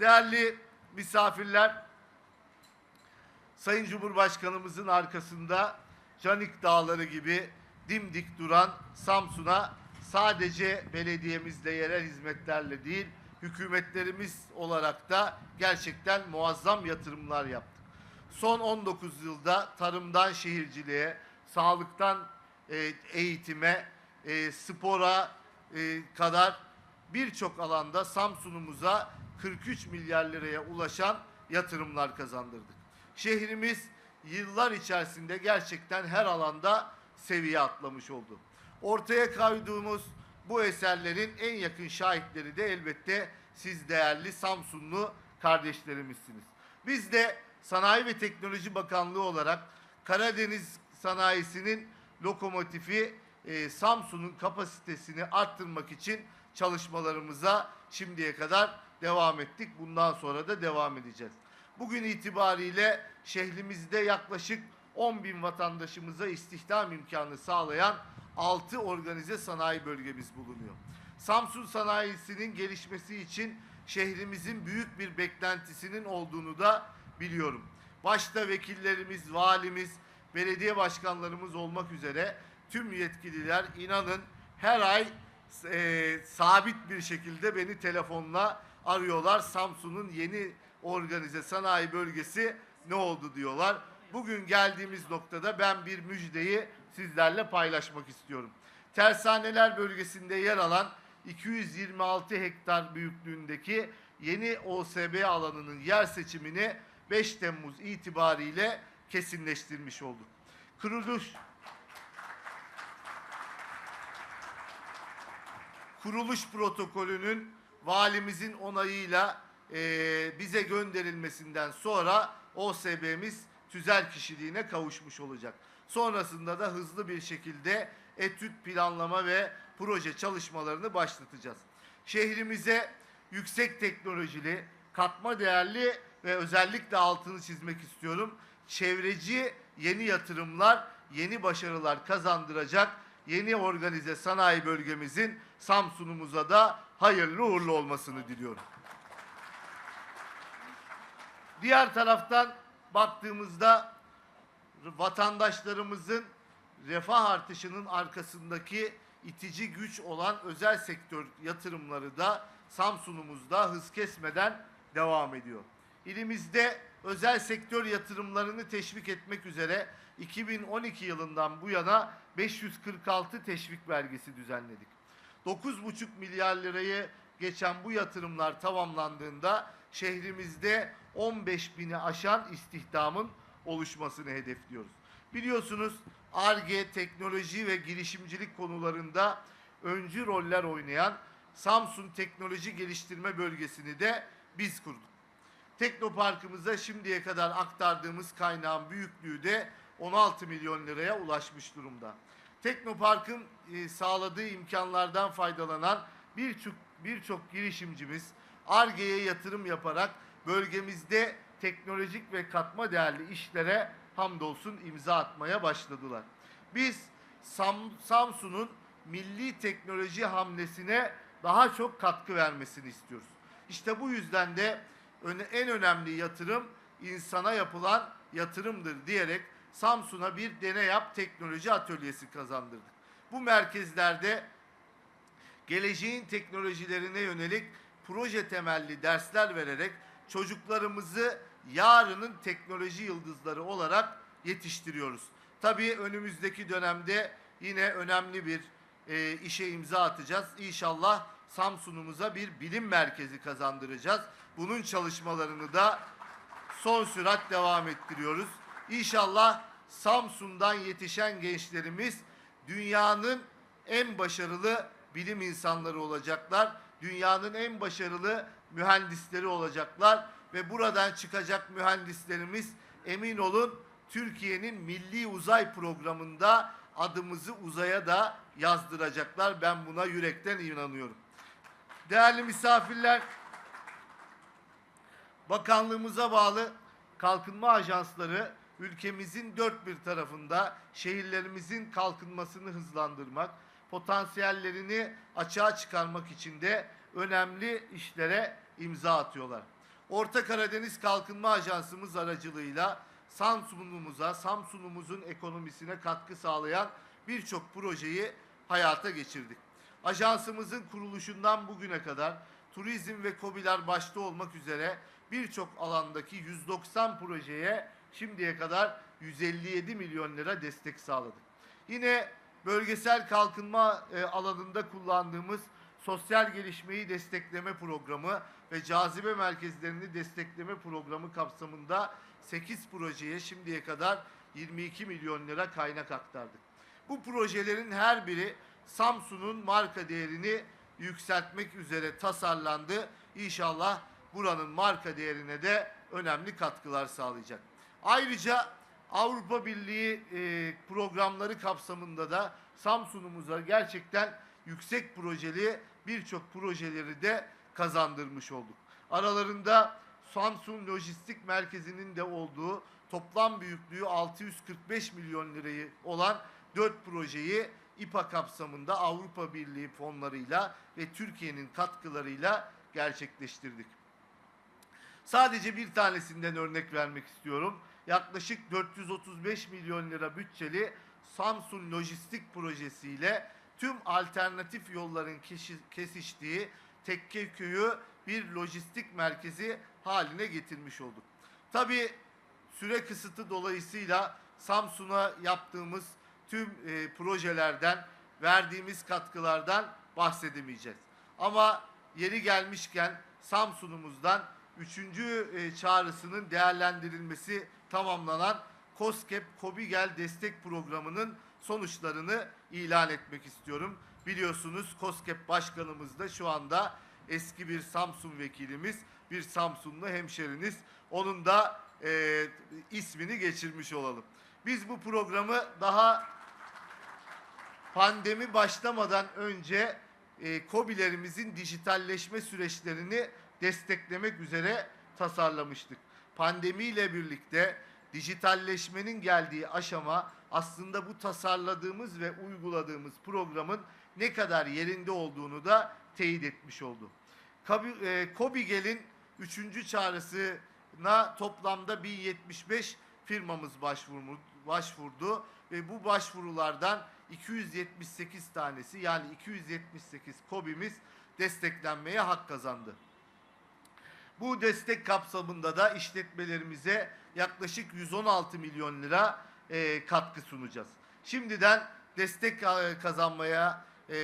Değerli misafirler, Sayın Cumhurbaşkanımızın arkasında Canik Dağları gibi dimdik duran Samsun'a sadece belediyemizle yerel hizmetlerle değil, hükümetlerimiz olarak da gerçekten muazzam yatırımlar yaptık. Son 19 yılda tarımdan şehirciliğe, sağlıktan e, eğitime, e, spora e, kadar birçok alanda Samsun'umuza 43 milyar liraya ulaşan yatırımlar kazandırdık. Şehrimiz yıllar içerisinde gerçekten her alanda seviye atlamış oldu. Ortaya koyduğumuz bu eserlerin en yakın şahitleri de elbette siz değerli Samsunlu kardeşlerimizsiniz. Biz de Sanayi ve Teknoloji Bakanlığı olarak Karadeniz sanayisinin lokomotifi e, Samsun'un kapasitesini arttırmak için çalışmalarımıza şimdiye kadar devam ettik. Bundan sonra da devam edeceğiz. Bugün itibariyle şehrimizde yaklaşık 10 bin vatandaşımıza istihdam imkanı sağlayan 6 organize sanayi bölgemiz bulunuyor. Samsun sanayisinin gelişmesi için şehrimizin büyük bir beklentisinin olduğunu da biliyorum. Başta vekillerimiz, valimiz, belediye başkanlarımız olmak üzere tüm yetkililer inanın her ay e, sabit bir şekilde beni telefonla arıyorlar. Samsun'un yeni organize sanayi bölgesi ne oldu diyorlar. Bugün geldiğimiz noktada ben bir müjdeyi sizlerle paylaşmak istiyorum. Tersaneler bölgesinde yer alan 226 hektar büyüklüğündeki yeni OSB alanının yer seçimini 5 Temmuz itibariyle kesinleştirmiş olduk. Kuruluş kuruluş protokolünün valimizin onayıyla eee, bize gönderilmesinden sonra OSB'miz tüzel kişiliğine kavuşmuş olacak. Sonrasında da hızlı bir şekilde etüt planlama ve proje çalışmalarını başlatacağız. Şehrimize yüksek teknolojili, katma değerli ve özellikle altını çizmek istiyorum. Çevreci yeni yatırımlar, yeni başarılar kazandıracak yeni organize sanayi bölgemizin Samsun'umuza da hayırlı uğurlu olmasını diliyorum. Diğer taraftan baktığımızda vatandaşlarımızın refah artışının arkasındaki itici güç olan özel sektör yatırımları da Samsun'umuzda hız kesmeden devam ediyor. İlimizde özel sektör yatırımlarını teşvik etmek üzere 2012 yılından bu yana 546 teşvik vergisi düzenledik. 9,5 milyar lirayı geçen bu yatırımlar tamamlandığında şehrimizde 15 bini aşan istihdamın oluşmasını hedefliyoruz. Biliyorsunuz ARGE, teknoloji ve girişimcilik konularında öncü roller oynayan Samsun Teknoloji Geliştirme Bölgesi'ni de biz kurduk. Teknoparkımıza şimdiye kadar aktardığımız kaynağın büyüklüğü de 16 milyon liraya ulaşmış durumda. Teknopark'ın e, sağladığı imkanlardan faydalanan birçok birçok girişimcimiz ARGE'ye yatırım yaparak bölgemizde teknolojik ve katma değerli işlere hamdolsun imza atmaya başladılar. Biz Sam- Samsun'un milli teknoloji hamlesine daha çok katkı vermesini istiyoruz. İşte bu yüzden de en önemli yatırım insana yapılan yatırımdır diyerek Samsun'a bir deney yap teknoloji atölyesi kazandırdık. Bu merkezlerde geleceğin teknolojilerine yönelik proje temelli dersler vererek çocuklarımızı yarının teknoloji yıldızları olarak yetiştiriyoruz. Tabii önümüzdeki dönemde yine önemli bir e, işe imza atacağız. İnşallah Samsun'umuza bir bilim merkezi kazandıracağız. Bunun çalışmalarını da son sürat devam ettiriyoruz. İnşallah Samsun'dan yetişen gençlerimiz dünyanın en başarılı bilim insanları olacaklar. Dünyanın en başarılı mühendisleri olacaklar ve buradan çıkacak mühendislerimiz emin olun Türkiye'nin milli uzay programında adımızı uzaya da yazdıracaklar. Ben buna yürekten inanıyorum. Değerli misafirler, bakanlığımıza bağlı kalkınma ajansları ülkemizin dört bir tarafında şehirlerimizin kalkınmasını hızlandırmak, potansiyellerini açığa çıkarmak için de önemli işlere imza atıyorlar. Orta Karadeniz Kalkınma Ajansımız aracılığıyla Samsun'umuza, Samsun'umuzun ekonomisine katkı sağlayan birçok projeyi hayata geçirdik. Ajansımızın kuruluşundan bugüne kadar turizm ve KOBİ'ler başta olmak üzere birçok alandaki 190 projeye şimdiye kadar 157 milyon lira destek sağladık. Yine bölgesel kalkınma e, alanında kullandığımız sosyal gelişmeyi destekleme programı ve cazibe merkezlerini destekleme programı kapsamında 8 projeye şimdiye kadar 22 milyon lira kaynak aktardık. Bu projelerin her biri Samsun'un marka değerini yükseltmek üzere tasarlandı. İnşallah buranın marka değerine de önemli katkılar sağlayacak. Ayrıca Avrupa Birliği e, programları kapsamında da Samsun'umuza gerçekten yüksek projeli birçok projeleri de kazandırmış olduk. Aralarında Samsun Lojistik Merkezi'nin de olduğu toplam büyüklüğü 645 milyon lirayı olan 4 projeyi İPA kapsamında Avrupa Birliği fonlarıyla ve Türkiye'nin katkılarıyla gerçekleştirdik. Sadece bir tanesinden örnek vermek istiyorum. Yaklaşık 435 milyon lira bütçeli Samsun Lojistik projesiyle tüm alternatif yolların kesiştiği Tekkeköy'ü bir lojistik merkezi haline getirmiş olduk. Tabii süre kısıtı dolayısıyla Samsun'a yaptığımız tüm e, projelerden, verdiğimiz katkılardan bahsedemeyeceğiz. Ama yeri gelmişken Samsun'umuzdan üçüncü e, çağrısının değerlendirilmesi tamamlanan COSGAP Kobigel destek programının sonuçlarını ilan etmek istiyorum. Biliyorsunuz COSGAP başkanımız da şu anda eski bir Samsun vekilimiz, bir Samsunlu hemşeriniz. Onun da e, ismini geçirmiş olalım. Biz bu programı daha pandemi başlamadan önce e, KOBİ'lerimizin dijitalleşme süreçlerini desteklemek üzere tasarlamıştık. Pandemiyle birlikte dijitalleşmenin geldiği aşama aslında bu tasarladığımız ve uyguladığımız programın ne kadar yerinde olduğunu da teyit etmiş oldu. Kabi- e, KOBİGEL'in üçüncü çağrısına toplamda 1075 firmamız başvurdu ve bu başvurulardan 278 tanesi yani 278 KOBİ'miz desteklenmeye hak kazandı. Bu destek kapsamında da işletmelerimize yaklaşık 116 milyon lira e, katkı sunacağız. Şimdiden destek e, kazanmaya e,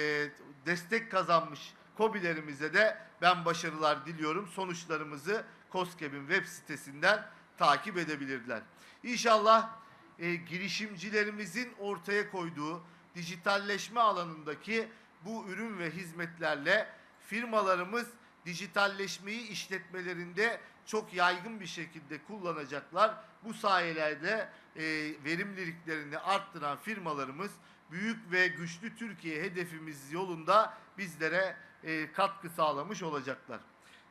destek kazanmış KOBİ'lerimize de ben başarılar diliyorum. Sonuçlarımızı KOSGEB'in web sitesinden takip edebilirler. İnşallah e, girişimcilerimizin ortaya koyduğu dijitalleşme alanındaki bu ürün ve hizmetlerle firmalarımız dijitalleşmeyi işletmelerinde çok yaygın bir şekilde kullanacaklar. Bu sayelerde e, verimliliklerini arttıran firmalarımız büyük ve güçlü Türkiye hedefimiz yolunda bizlere e, katkı sağlamış olacaklar.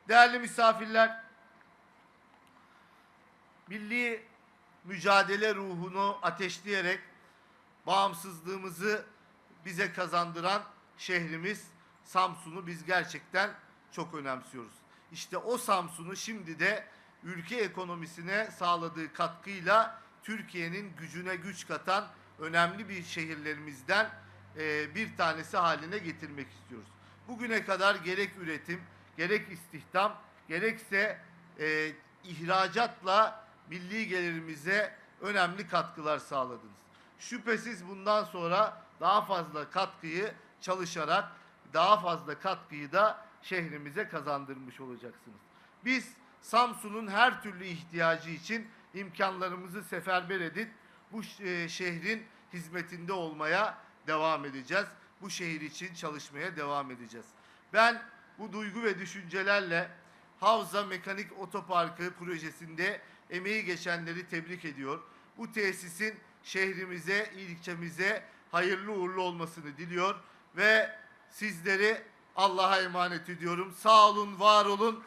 Değerli misafirler, milli mücadele ruhunu ateşleyerek bağımsızlığımızı bize kazandıran şehrimiz Samsun'u biz gerçekten çok önemsiyoruz. İşte o Samsun'u şimdi de ülke ekonomisine sağladığı katkıyla Türkiye'nin gücüne güç katan önemli bir şehirlerimizden e, bir tanesi haline getirmek istiyoruz. Bugüne kadar gerek üretim, gerek istihdam, gerekse e, ihracatla milli gelirimize önemli katkılar sağladınız. Şüphesiz bundan sonra daha fazla katkıyı çalışarak daha fazla katkıyı da şehrimize kazandırmış olacaksınız. Biz Samsun'un her türlü ihtiyacı için imkanlarımızı seferber edip bu e, şehrin hizmetinde olmaya devam edeceğiz. Bu şehir için çalışmaya devam edeceğiz. Ben bu duygu ve düşüncelerle Havza Mekanik Otoparkı projesinde emeği geçenleri tebrik ediyor. Bu tesisin şehrimize, ilçemize hayırlı uğurlu olmasını diliyor ve sizleri Allah'a emanet ediyorum. Sağ olun, var olun.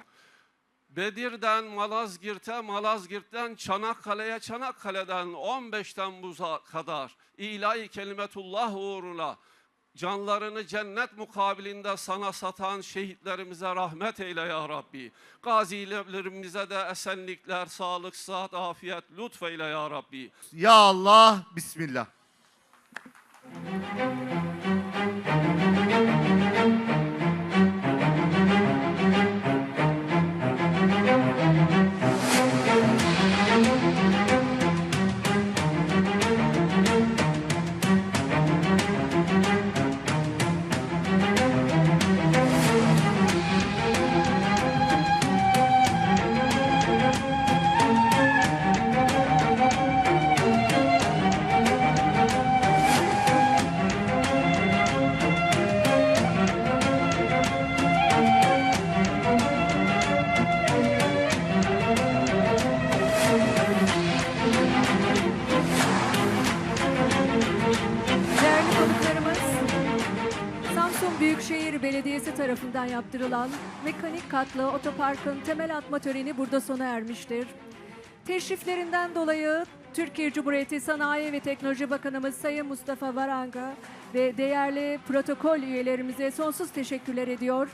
Bedir'den Malazgirt'e, Malazgirt'ten Çanakkale'ye, Çanakkale'den 15 Temmuz'a kadar ilahi kelimetullah uğruna canlarını cennet mukabilinde sana satan şehitlerimize rahmet eyle ya Rabbi. Gazilerimize de esenlikler, sağlık, sıhhat, afiyet lütfeyle ya Rabbi. Ya Allah, Bismillah. Değerli konuklarımız, Samsun Büyükşehir Belediyesi tarafından yaptırılan mekanik katlı otoparkın temel atma töreni burada sona ermiştir. Teşriflerinden dolayı Türkiye Cumhuriyeti Sanayi ve Teknoloji Bakanımız Sayın Mustafa Varanga ve değerli protokol üyelerimize sonsuz teşekkürler ediyor.